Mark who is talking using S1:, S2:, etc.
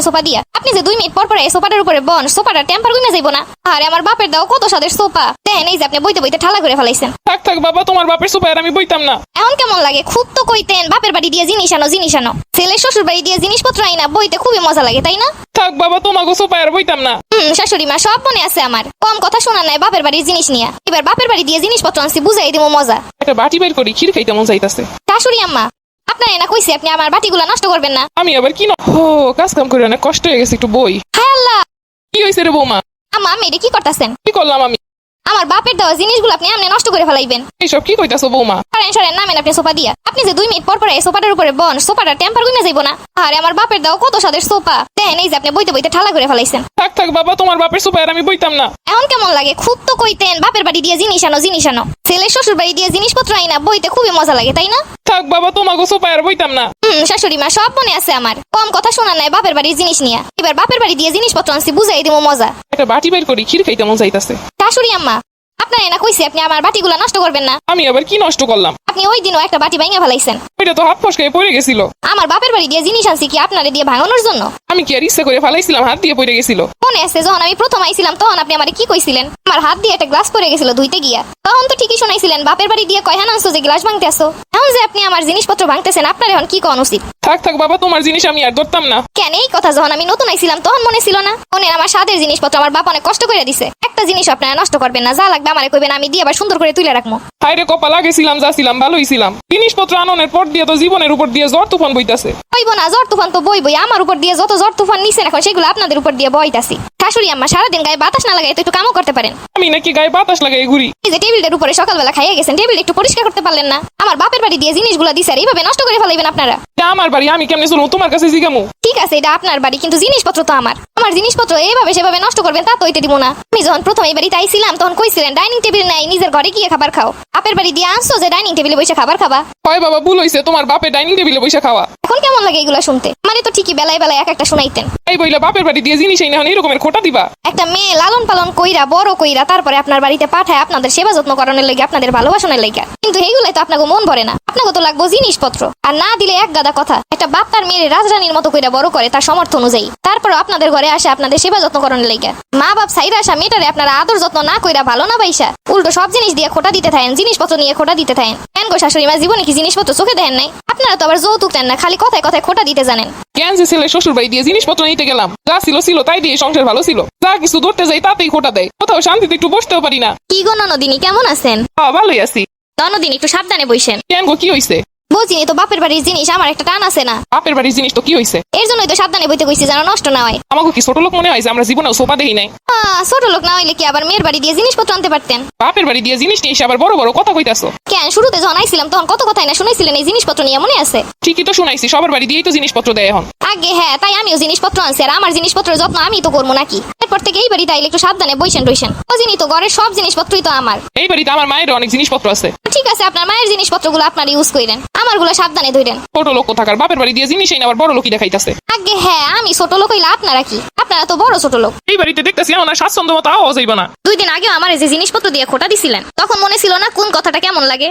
S1: Sofa দিয়া। আপনি যে দুই মিনিট পর পর এই সোফাটার উপরে বন সোফাটা টেম্পার গুনে যাইব না। আরে আমার বাপের দাও কত স্বাদের সোফা। দেখেন এই যে আপনি বইতে বইতে ঠালা করে ফেলাইছেন।
S2: থাক থাক বাবা তোমার বাপের সুপার আমি বইতাম না।
S1: এখন কেমন লাগে? খুব তো কইতেন বাপের বাড়ি দিয়ে জিনিস আনো জিনিস আনো। ছেলে শ্বশুর বাড়ি দিয়ে জিনিসপত্র আইনা বইতে খুবই মজা লাগে তাই না?
S2: থাক বাবা তোমাকে সুপার বইতাম না।
S1: হুম শাশুড়ি মা সব মনে আছে আমার। কম কথা শোনা নাই বাপের বাড়ির জিনিস নিয়া। এবার বাপের বাড়ি দিয়ে জিনিসপত্র আনছি বুঝাই দিব মজা।
S2: একটা বাটি বের করি ক্ষীর খাইতে মন চাইতাছে
S1: শাশুড়ি আম্মা আপনার এনা কইছি আপনি আমার বাটিগুলা নষ্ট করবেন না।
S2: আমি আবার কি না ও কাজ কাম করে অনেক কষ্ট হয়ে গেছে একটু বই।
S1: হায় আল্লাহ!
S2: কি হয়েছে রে বৌমা?
S1: আম্মা আমি এটা কি করতেছেন?
S2: কি করলাম আমি?
S1: আমার বাপের দেওয়া জিনিসগুলো আপনি আমনে নষ্ট করে ফেলাইবেন।
S2: এইসব কি কইতাছো বৌমা?
S1: সরেন সরেন নামেন আপনি সোফা দিয়া। আপনি যে দুই মিনিট পর পর এই সোফাটার উপরে বন সোফাটা টেম্পার গুনে যাইব না। আরে আমার বাপের দাও কত সাদের সোফা। দেখেন এই যে আপনি বইতে বইতে ঠালা করে ফেলাইছেন।
S2: থাক থাক বাবা তোমার বাপের সুপার আমি বইতাম না।
S1: এখন কেমন লাগে? খুব তো কইতেন বাপের বাড়ি দিয়ে জিনিস আনো জিনিস আনো। ছেলে শ্বশুর বাড়ি দিয়ে জিনিসপত্র আইনা বইতে খুবই মজা লাগে তাই না?
S2: থাক বাবা তোমাকে সুপার বইতাম না।
S1: হুম শাশুড়ি মা সব মনে আছে আমার। কম কথা শোনা নাই বাপের বাড়ির জিনিস নিয়া। এবার বাপের বাড়ি দিয়ে জিনিসপত্র আনছি বুঝাই দিব মজা।
S2: একটা বাটি বের করি ক্ষীর খাইতে মন চাইতাছে
S1: শাশুড়ি আম্মা আপনার এনা কইছি আপনি আমার বাটিগুলা নষ্ট করবেন না।
S2: আমি আবার কি নষ্ট করলাম?
S1: আপনি ওই দিনও একটা বাটি ভাঙা ফেলাইছেন।
S2: ওইটা তো হাত ফসকায় পড়ে গেছিল।
S1: আমার বাপের বাড়ি দিয়ে জিনিস আনছি কি আপনারে দিয়ে ভাঙানোর জন্য?
S2: আমি কি আর ইচ্ছা করে ফালাইছিলাম হাত দিয়ে পড়ে গেছিল?
S1: মনে আছে যখন আমি প্রথম আইছিলাম তখন আপনি আমারে কি কইছিলেন? আমার হাত দিয়ে একটা গ্লাস পড়ে গেছিল ধুইতে গিয়া। তখন তো ঠিকই শুনাইছিলেন বাপের বাড়ি দিয়ে কয়হান আনছো যে গ্লাস ভাঙতে আসো যে আপনি আমার জিনিসপত্র ভাঙতেছেন আপনার এখন কি কোন উচিত?
S2: থাক থাক বাবা তোমার জিনিস আমি আর ধরতাম না।
S1: কেন? এই কথা যখন আমি নতুন আইছিলাম তখন মনে ছিল না। মনে আমার স্বাদের জিনিসপত্র আমার বাপ অনেক কষ্ট করে দিছে। একটা জিনিস আপনারা নষ্ট করবেন না যা লাগবে আমারে কইবেন আমি দিয়ে আবার সুন্দর করে তুলে রাখব।
S2: হাইরে কপাল আগেছিলাম যাছিলাম ভালোই ছিলাম। জিনিসপত্র আননের পর দিয়ে তো জীবনের উপর দিয়ে জ্বর তুফান বইতাছে।
S1: বইব না জ্বর তুফান তো বই বই আমার উপর দিয়ে যত জ্বর তুফান নিছেন এখন সেগুলো আপনাদের উপর দিয়ে বইতাছি। শাশুড়ি আম্মা সারাদিন গায়ে বাতাস না লাগায় তো একটু কামও করতে পারেন।
S2: আমি নাকি গায়ে বাতাস লাগাই ঘুরি।
S1: এই যে টেবিলটার উপরে সকালবেলা খাইয়ে গেছেন টেবিল একটু পরিষ্কার করতে পারলেন না। আমার বাপের বাড়ি দিয়ে জিনিসগুলো দিছে আর এইভাবে নষ্ট করে ফেলাইবেন আপনারা।
S2: এটা আমার বাড়ি আমি কেমনে শুনো তোমার কাছে জিগামু।
S1: আছে এটা আপনার বাড়ি কিন্তু জিনিসপত্র তো আমার। আমার জিনিসপত্র এইভাবে সেভাবে নষ্ট করবেন তা তো হইতে দিব না। আমি যখন প্রথম এই বাড়িতে আইছিলাম তখন কইছিলেন ডাইনিং টেবিল নাই নিজের ঘরে গিয়ে খাবার খাও। বাপের বাড়ি দিয়ে আনছো যে ডাইনিং টেবিলে বসে খাবার খাবা।
S2: হয় বাবা ভুল হইছে তোমার বাপে ডাইনিং টেবিলে বসে খাওয়া।
S1: এখন কেমন লাগে এগুলো শুনতে? মানে তো ঠিকই বেলায় বেলায় এক একটা শোনাইতেন।
S2: এই বইলা বাপের বাড়ি দিয়ে জিনিস এই না এই খোটা দিবা।
S1: একটা মেয়ে লালন পালন কইরা বড় কইরা তারপরে আপনার বাড়িতে পাঠায় আপনাদের সেবা যত্ন করানোর লেগে আপনাদের ভালোবাসনের লেগে। কিন্তু এইগুলাই তো আপনাকে মন ভরে না। আপনাকে তো লাগবো জিনিসপত্র। আর না দিলে এক গাদা কথা। একটা বাপ তার মেয়ের রাজরানীর মতো কইরা বড় করে তার সমর্থ অনুযায়ী। তারপর আপনাদের ঘরে আসে আপনাদের সেবা যত্ন করানোর লেগে। মা বাপ সাইরা আসা মেয়েটারে আপনারা আদর যত্ন না কইরা ভালো না বাইসা। উল্টো সব জিনিস দিয়ে খোটা দিতে থাকেন জিনিসপত্র নিয়ে খোটা দিতে থাকেন। কেন গো শাশুড়ি মা জীবনে কি জিনিসপত্র চোখে দেন নাই? আপনারা তো আবার যৌতুক দেন না খালি কথায় কথায় খোটা দিতে জানেন।
S2: কেন যে ছেলে শ্বশুর বাড়ি দিয়ে জিনিসপত্র নিতে গেলাম? যা ছিল ছিল তাই দিয়ে সংসার ভালো ছিল। যা কিছু ধরতে যাই তাতেই খোটা দেয়। কোথাও শান্তিতে একটু বসতেও পারি না।
S1: কি গো ননদিনী কেমন আছেন?
S2: ভালোই আছি।
S1: ননদিনী একটু সাবধানে বইসেন।
S2: কেন গো কি হইছে?
S1: বলছিনি তো বাপের বাড়ির জিনিস আমার একটা টান আছে না।
S2: বাপের বাড়ির জিনিস তো কি হইছে?
S1: এর জন্যই তো সাবধানে বইতে কইছি যেন নষ্ট না হয়।
S2: আমাকে কি ছোট লোক মনে হয় যে আমরা জীবনেও সোফা দেখি নাই?
S1: আহ, ছোট লোক না হইলে কি আবার মেয়ের বাড়ি দিয়ে জিনিসপত্র আনতে পারতেন?
S2: বাপের বাড়ি দিয়ে জিনিস নিয়ে এসে আবার বড় বড় কথা কইতাছো?
S1: কেন শুরুতে যখন আইছিলাম তখন কত কথাই না শুনেছিলেন এই জিনিসপত্র নিয়ে মনে আছে?
S2: ঠিকই তো শুনাইছি সবার বাড়ি দিয়েই তো জিনিসপত্র দেয় এখন।
S1: আগে হ্যাঁ তাই আমিও জিনিসপত্র আনছি আর আমার জিনিসপত্রের যত্ন আমি তো করব নাকি? এরপর থেকে এই বাড়িতে আইলে একটু সাবধানে বইছেন রইছেন জিনি তো ঘরের সব জিনিসপত্রই তো আমার।
S2: এই বাড়িতে আমার মায়ের অনেক জিনিসপত্র আছে।
S1: ঠিক আছে আপনার মায়ের জিনিসপত্রগুলো আপনার ইউজ করেন আমারগুলো সাবধানে ধরেন
S2: ছোট লোক থাকার বাপের বাড়ি দিয়ে জিনিস আবার বড় লোকই দেখাইতাছে।
S1: আগে হ্যাঁ আমি ছোট লোক হইলে আপনারা কি? আপনারা তো বড় ছোট লোক।
S2: এই বাড়িতে দেখতেছি আমার স্বাচ্ছন্দ্য মতো আওয়াজ হইব না।
S1: দুই দিন আগে আমার যে জিনিসপত্র দিয়ে খোটা দিছিলেন তখন মনে ছিল না কোন কথাটা কেমন লাগে।